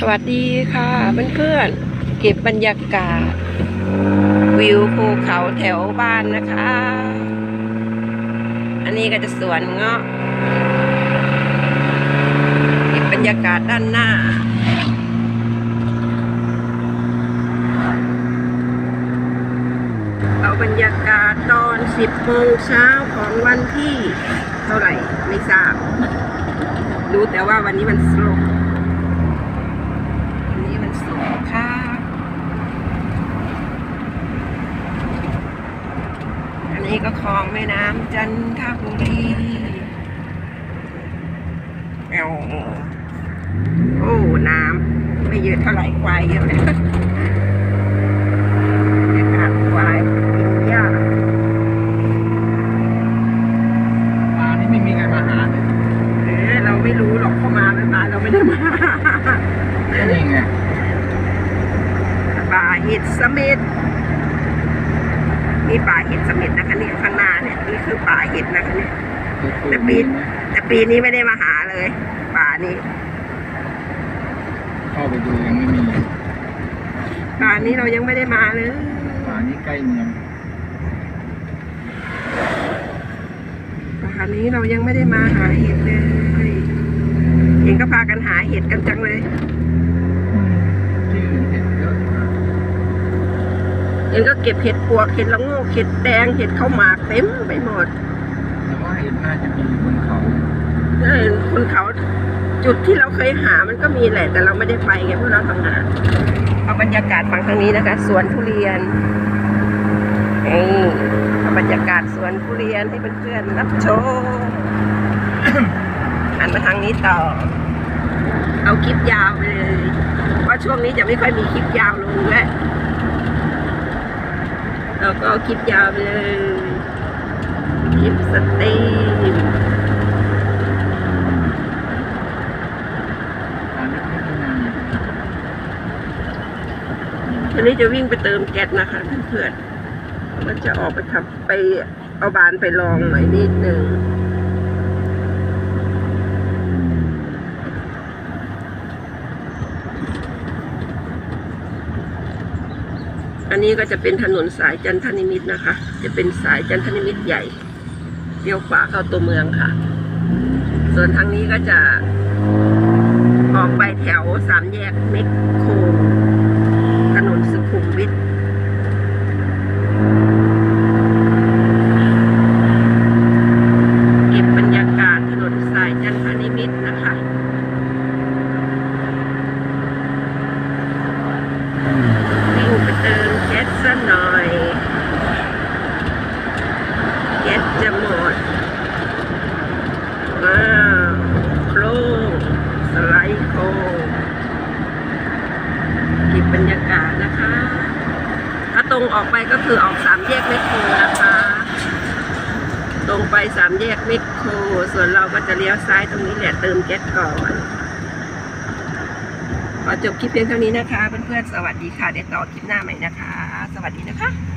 สวัสดีค่ะเพื่อนๆเก็บบรรยากาศ วิวภูเขาแถวบ้านนะคะ อันนี้ก็จะสวนเงาะเก็บบรรยากาศด้านหน้าเอาบรรยากาศตอน10โมงเช้าของวันที่ เท่าไหร่ไม่ทราบ รู้แต่ว่าวันนี้มันสโลปวันนี้มันสงค่ะ อันนี้ก็คลองแม่น้ำจันทบุรีแอวโอ้น้ำไม่เยอะเท่าไหร่ควายเยอะเลยบรรยากาศควายกินหญ้าป่านี่ไม่มีใครมาหาเลยเอ๊ะเราไม่รู้หรอกเข้ามาไม่มาเราไม่ได้มานี่ไงป่าเห็ดเสม็ดนี่ป่าเห็ดเสม็ดนะคะเนี่ยข้างหน้า เนี่ยนี่คือป่าเห็ดนะคะเนี่ยแต่ปีแต่ปีนี้ไม่ได้มาหาเลย ป่านี้เข้าไปดูยังไม่มีป่านี้เรายังไม่ได้มาเลยป่านี้ใกล้เมืองป่านี้เรายังไม่ได้มาหาเห็ดเลยเองก็พากันหาเห็ดกันจังเลย ที่อื่นเห็ดเยอะ เองก็เก็บเห็ดปวกเห็ดละโงกเห็ดแดงเห็ดข้าวหมากเต็มไปหมดแต่ว่าเห็ดน่าจะมีบนเขาเออคนเขาจุดที่เราเคยหามันก็มีแหละ แต่เราไม่ได้ไปไงเพราะเราทำงานเอาบรรยากาศฝั่งทางนี้นะคะ สวนทุเรียนนี่เอาบรรยากาศสวนทุเรียนให้เพื่อนๆรับชมหันมาทางนี้ต่อ เอาคลิปยาวไปเลย เพราะช่วงนี้จะไม่ค่อยมีคลิปยาวลงแล้ว เราก็คลิปยาวไปเลยคลิปสตรีมป่านี้ไม่มีนานวันนี้จะวิ่งไปเติมแก๊สนะคะเพื่อนๆมันจะออกไปขับไปเอาบานไปลองหน่อยนิดนึง อันนี้ก็จะเป็นถนนสายจันทนิมิตนะคะ จะเป็นสายจันทนิมิตใหญ่เลี้ยวขวาเข้าตัวเมืองค่ะ ส่วนทางนี้ก็จะออกไปแถวสามแยกเมกโคถนนสุขุมวิทเก็บบรรยากาศถนนสายจันทนิมิตรนะคะ วิ่งไปเติมแก๊สซะหน่อย แก๊สจะหมด ว้าวโครงสไลด์โครง เก็บบรรยากาศ นะคะ ถ้าตรงออกไปก็คือออกสามแยกเมตโครนะคะ ตรงไปสามแยกเมตโครส่วนเราก็จะเลี้ยวซ้ายตรงนี้แหละเติมแก๊สก่อนขอจบคลิปเพียงเท่านี้นะคะ เพื่อนๆ สวัสดีค่ะเดี๋ยวต่อคลิปหน้าใหม่นะคะ สวัสดีนะคะ